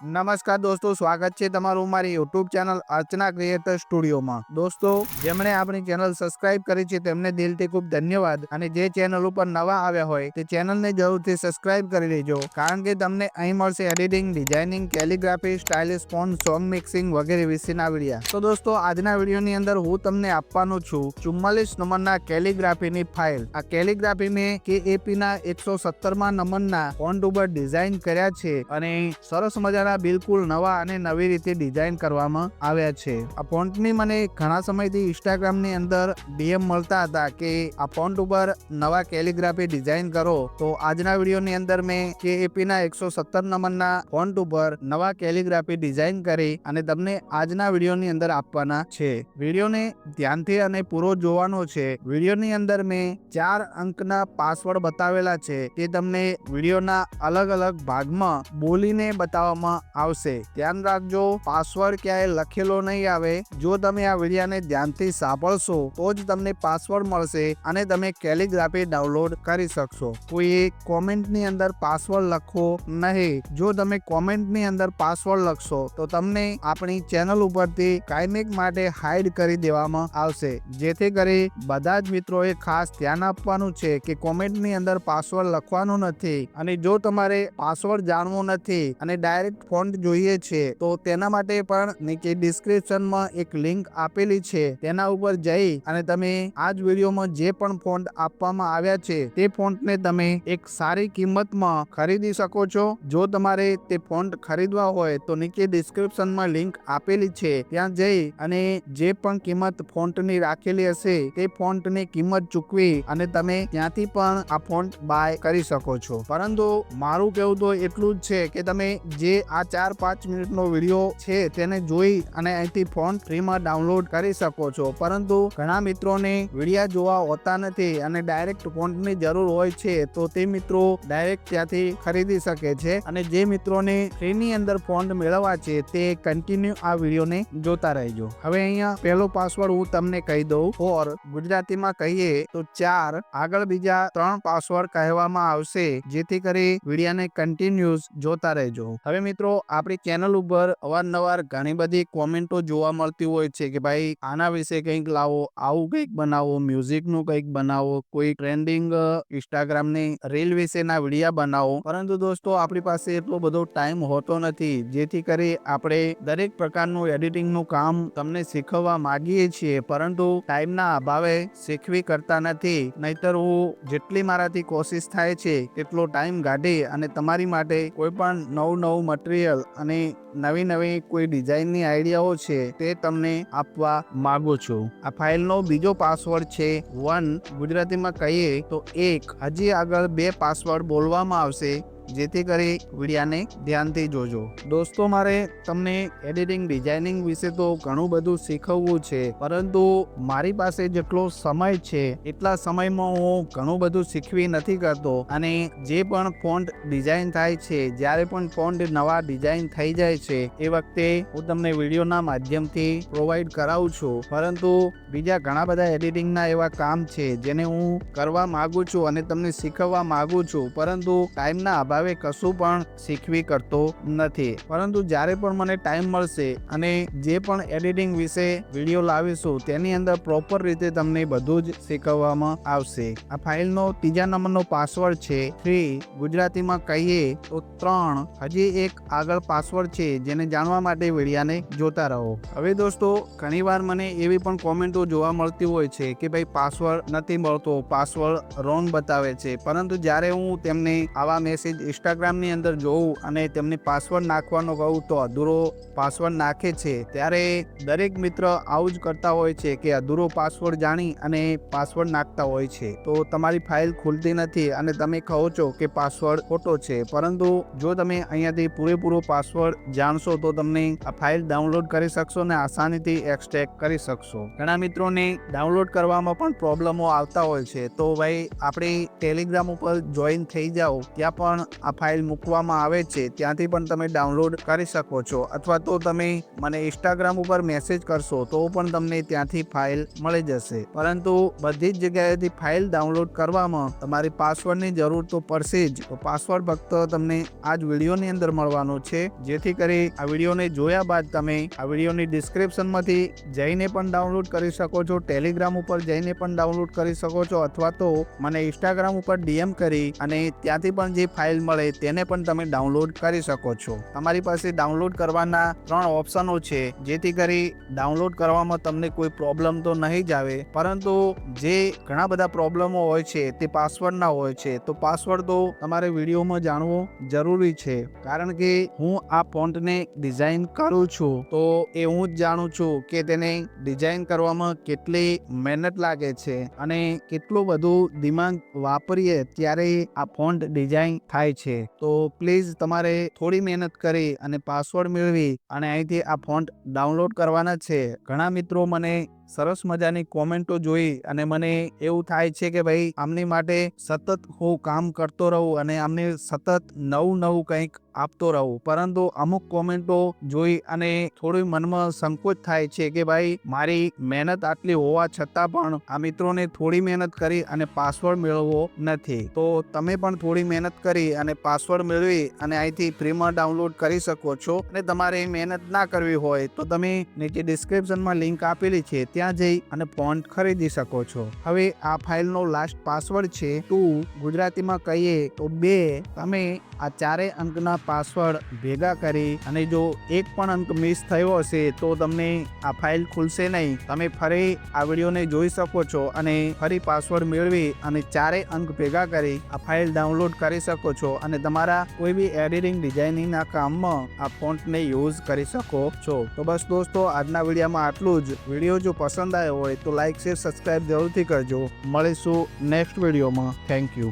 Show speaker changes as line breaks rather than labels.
નમસ્કાર દોસ્તો, સ્વાગત છે તમારું મારી યુટ્યુબ ચેનલ અર્ચના ક્રિએટર સ્ટુડિયોમાં. દોસ્તો, જેમણે આપણી ચેનલ સબસ્ક્રાઇબ કરી છે તેમને દિલથી ખૂબ ધન્યવાદ અને જે ચેનલ ઉપર નવા આવ્યા હોય તે ચેનલને જરૂરથી સબસ્ક્રાઇબ કરી લેજો. કારણ કે તમને અહીં મળશે editing, designing, calligraphy, stylish font, song mixing વગેરે વિશેના વિડીયા. તો દોસ્તો, આજના વિડીયોની અંદર હું તમને આપવાનો છું ચુમ્માલીસ નંબરના કેલિગ્રાફીની ફાઇલ. આ કેલિગ્રાફી મેં કેએપી ના એકસો સત્તરમાં નંબરના ફોન્ટ ઉપર ડિઝાઇન કર્યા છે અને સરસ મજાના બિલકુલ નવા અને નવી રીતે ડિઝાઇન કરવામાં આવ્યા છે. આ ફોન્ટની મને ઘણા સમયથી ઇન્સ્ટાગ્રામની અંદર ડીએમ મળતા હતા કે આ ફોન્ટ ઉપર નવા કેલિગ્રાફી ડિઝાઇન કરો. તો આજના વિડીયોની અંદર મેં કેએપી ના એકસો સત્તર નંબરના ફોન્ટ ઉપર નવા કેલિગ્રાફી ડિઝાઇન કરી અને તમને આજના વિડીયોની અંદર આપવાના છે. વિડીયોને ધ્યાનથી અને પૂરો જોવાનો છે. વિડીયોની અંદર મેં ચાર અંકના પાસવર્ડ બતાવેલા છે. તે તમને વિડીયોના અલગ અલગ ભાગમાં બોલીને બતાવવામાં આવશે. ધ્યાન રાખજો પાસવર્ડ ક્યાંય લખેલો નહીં આવે. જો તમે આ વિડીયાને ધ્યાનથી સાંભળશો, તો જ તમને પાસવર્ડ મળશે અને તમે કેલિગ્રાફી ડાઉનલોડ કરી શકશો. કોઈ કોમેન્ટની અંદર પાસવર્ડ લખો નહીં. જો તમે કોમેન્ટની અંદર પાસવર્ડ લખશો, તો તમને આપણી ચેનલ ઉપરથી કાયમિક માટે હાઈડ કરી દેવામાં આવશે. જેથી કરી બધા જ મિત્રોએ ખાસ ધ્યાન આપવાનું છે કે કોમેન્ટની અંદર પાસવર્ડ લખવાનું નથી. અને જો તમારે પાસવર્ડ જાણવો નથી અને ડાયરેક્ટ ફોન્ટ જોઈએ છે, તો તેના માટે પણ નીચે ડિસ્ક્રિપ્શનમાં એક લિંક આપેલી છે, તેના ઉપર જઈ અને તમે આ જ વિડીયોમાં જે પણ ફોન્ટ આપવામાં આવ્યા છે, તે ફોન્ટને તમે એક સારી કિંમતમાં ખરીદી શકો છો. જો તમારે તે ફોન્ટ ખરીદવા હોય, તો નીચે ડિસ્ક્રિપ્શનમાં લિંક આપેલી છે, ત્યાં જઈ અને જે પણ કિંમત ફોન્ટની રાખેલી હશે, તે ફોન્ટની કિંમત ચૂકવી અને તમે ત્યાંથી પણ આ ફોન્ટ બાય કરી શકો છો. પરંતુ મારું કહેવું તો એટલું જ છે કે તમે જે આ ચાર પાંચ મિનિટનો વીડિયો છે તેને જોઈ અને અહીંથી ફોન ફ્રીમાં ડાઉનલોડ કરી શકો છો. પરંતુ ઘણા મિત્રોને વિડીયા જોવા હોતા નથી અને ડાયરેક્ટ ફોન્ટની જરૂર હોય છે, તો તે મિત્રો ડાયરેક્ટ ત્યાંથી ખરીદી શકે છે અને જે મિત્રોને ફ્રીની અંદર ફોન્ટ મેળવવા છે, તે કન્ટિન્યુ આ વિડીયોને જોતા રહેજો. હવે અહીંયા પહેલો પાસવર્ડ હું તમને કહી દઉં. ફોર ગુજરાતીમાં કહીએ તો ચાર, આગળ બીજા ત્રણ પાસવર્ડ કહેવામાં આવશે, જેથી કરી વિડીયાને કન્ટિન્યુઅસ જોતા રહેજો. હવે મિત્રો આપણી ચેનલ ઉપર અવારનવાર ઘણી બધી કોમેન્ટો જોવા મળતી હોય છે કે ભાઈ, આના વિશે કંઈક લાવો, આવું કંઈક બનાવો મ્યુઝિકનું કંઈક બનાવો, કોઈ ટ્રેન્ડિંગ ઇન્સ્ટાગ્રામની રીલ વિશેના વિડીયા બનાવો. પરંતુ દોસ્તો, આપણી પાસે એટલો બધો ટાઈમ હોતો નથી, જેથી કરી આપણે દરેક પ્રકારનું એડિટિંગનું કામ તમને શીખવવા માંગીએ છીએ. પરંતુ ટાઈમના અભાવે શીખવી કરતા નથી. નહીતર હું જેટલી મારાથી કોશિશ થાય છે, તેટલો ટાઈમ કાઢી અને તમારી માટે કોઈ પણ નવું નવું મટીરિયલ અને નવી નવી કોઈ ડિઝાઇનની આઈડિયાઓ છે તે તમને આપવા માંગુ છું. આ ફાઇલનો બીજો પાસવર્ડ છે વન ગુજરાતીમાં કહીએ તો એક. હજી આગળ બે પાસવર્ડ બોલવામાં આવશે. જેથી કરી વિડીયાને ધ્યાનથી જોજો. દોસ્તો, મારે તમને એડિટિંગ, ડિઝાઇનિંગ વિશે તો ઘણું બધું શીખવવું છે, પરંતુ મારી પાસે જેટલો સમય છે, એટલા સમયમાં હું ઘણું બધું શીખવી નથી કરતો. અને જે પણ ફોન્ટ ડિઝાઇન થાય છે, જ્યારે પણ ફોન્ટ નવા ડિઝાઇન થઈ જાય છે, એ વખતે હું તમને વિડીયોના માધ્યમથી પ્રોવાઈડ કરાવું છું. પરંતુ બીજા ઘણા બધા એડિટિંગના એવા કામ છે, જેને હું કરવા માગું છું અને તમને શીખવવા માગું છું. પરંતુ ટાઈમના અભાવે હવે કશું પણ શીખવી કરતો નથી. પરંતુ જ્યારે પણ મને ટાઈમ મળશે અને જે પણ એડિટિંગ વિશે વીડિયો લાવીશું, તેની અંદર પ્રોપર રીતે તમને બધું જ શીખવવામાં આવશે. આ ફાઇલનો ત્રીજા નંબરનો પાસવર્ડ છે થ્રી. ગુજરાતીમાં કહીએ તો ત્રણ. હજી એક આગળ પાસવર્ડ છે જેને જાણવા માટે વિડીયાને જોતા રહો. હવે દોસ્તો, ઘણીવાર મને એવી પણ કોમેન્ટો જોવા મળતી હોય છે કે ભાઈ પાસવર્ડ નથી મળતો, પાસવર્ડ રોંગ બતાવે છે. પરંતુ જ્યારે હું તેમને આવા મેસેજ ઇન્સ્ટાગ્રામની અંદર જોઉં અને તેમને પાસવર્ડ નાખવાનો કહું તો અધૂરો પાસવર્ડ નાખે છે. ત્યારે દરેક મિત્ર આવું જ કરતા હોય છે કે અધૂરો પાસવર્ડ જાણી અને પાસવર્ડ નાખતા હોય છે. તો તમારી ફાઇલ ખુલતી નથી અને તમે કહો છો કે પાસવર્ડ ખોટો છે. પરંતુ જો તમે અહીંયાથી પૂરેપૂરો પાસવર્ડ જાણશો તો તમને આ ફાઇલ ડાઉનલોડ કરી શકશો અને આસાનીથી એક્સટ્રેક કરી શકશો. ઘણા મિત્રોને ડાઉનલોડ કરવામાં પણ પ્રોબ્લેમો આવતા હોય છે. તો ભાઈ, આપણે ટેલિગ્રામ ઉપર જોઈન થઈ જાઓ. ત્યાં પણ આ ફાઇલ મૂકવામાં આવે છે, ત્યાંથી પણ તમે ડાઉનલોડ કરી શકો છો. અથવા તો તમે મને ઇન્સ્ટાગ્રામ ઉપર મેસેજ કરશો, તો પણ તમને ત્યાંથી ફાઇલ મળી જશે. પરંતુ બધી જ જગ્યાએથી ફાઇલ ડાઉનલોડ કરવામાં તમારી પાસવર્ડની જરૂર તો પડશે જ. તો પાસવર્ડ ફક્ત તમને આ જ વિડીયોની અંદર મળવાનો છે. જેથી કરી આ વિડીયોને જોયા બાદ તમે આ વિડીયોની ડિસ્ક્રિપ્શનમાંથી જઈને પણ ડાઉનલોડ કરી શકો છો, ટેલિગ્રામ ઉપર જઈને પણ ડાઉનલોડ કરી શકો છો, અથવા તો મને ઇન્સ્ટાગ્રામ ઉપર ડીએમ કરી અને ત્યાંથી પણ જે ફાઇલ મળે તેને પણ તમે ડાઉનલોડ કરી શકો છો. તમારી પાસે ડાઉનલોડ કરવાના ત્રણ ઓપ્શનો છે, જેથી કરી ડાઉનલોડ કરવામાં તમને કોઈ પ્રોબ્લેમ તો નહીં જ આવે. પરંતુ જે ઘણા બધા પ્રોબ્લેમો હોય છે, તે પાસવર્ડના હોય છે, તો પાસવર્ડ તો તમારે વિડીયોમાં જાણવો જરૂરી છે. કારણ કે હું આ ફોન્ટને ડિઝાઇન કરું છું, તો એ હું જ જાણું છું કે તેને ડિઝાઇન કરવામાં કેટલી મહેનત લાગે છે અને કેટલું બધું દિમાગ વાપરીએ ત્યારે આ ફોન્ટ ડિઝાઇન થાય છે. તો પ્લીઝ તમારે થોડી મહેનત કરી અને પાસવર્ડ મેળવી અને અહીંથી આ ફોન્ટ ડાઉનલોડ કરવાના છે. ઘણા મિત્રો મને સરસ મજાની કોમેન્ટો જોઈ અને મને એવું થાય છે કે ભાઈ, આમની માટે સતત હું કામ કરતો રહું અને આમને સતત નવું નવું કંઈક આપતો રહું. પરંતુ અમુક કોમેન્ટો જોઈ અને થોડું મનમાં સંકોચ થાય છે કે ભાઈ, મારી મહેનત આટલી હોવા છતાં પણ આ મિત્રોને થોડી મહેનત કરી અને પાસવર્ડ મેળવવો નથી. તો તમે પણ થોડી મહેનત કરી અને પાસવર્ડ મેળવી અને અહીંથી ફ્રીમાં ડાઉનલોડ કરી શકો છો અને તમારે મહેનત ના કરવી હોય તો તમે નીચે ડિસ્ક્રિપ્શનમાં લિંક આપેલી છે ત્યાં જઈ અને પોન્ટ ખરીદી શકો છો. હવે આ ફાઇલનો લાસ્ટ પાસવર્ડ છે ટુ ગુજરાતીમાં કહીએ તો બે. તમે આ ચારે અંકના પાસવર્ડ ભેગા કરી અને જો એક પણ અંક મિસ થયો હશે તો તમને આ ફાઇલ ખુલશે નહીં. તમે ફરી આ વિડીયોને જોઈ શકો છો અને ફરી પાસવર્ડ મેળવી અને ચારે અંક ભેગા કરી આ ફાઇલ ડાઉનલોડ કરી શકો છો અને તમારા કોઈ બી એડિટિંગ ડિઝાઇનિંગના કામમાં આ ફોન્ટને યુઝ કરી શકો છો. તો બસ દોસ્તો, આજના વિડીયોમાં આટલું જ. વીડિયો જો પસંદ આવ્યો હોય તો લાઇક શેર સબસ્ક્રાઈબ જરૂરથી કરજો. મળીશું નેક્સ્ટ વિડીયોમાં થેન્ક યુ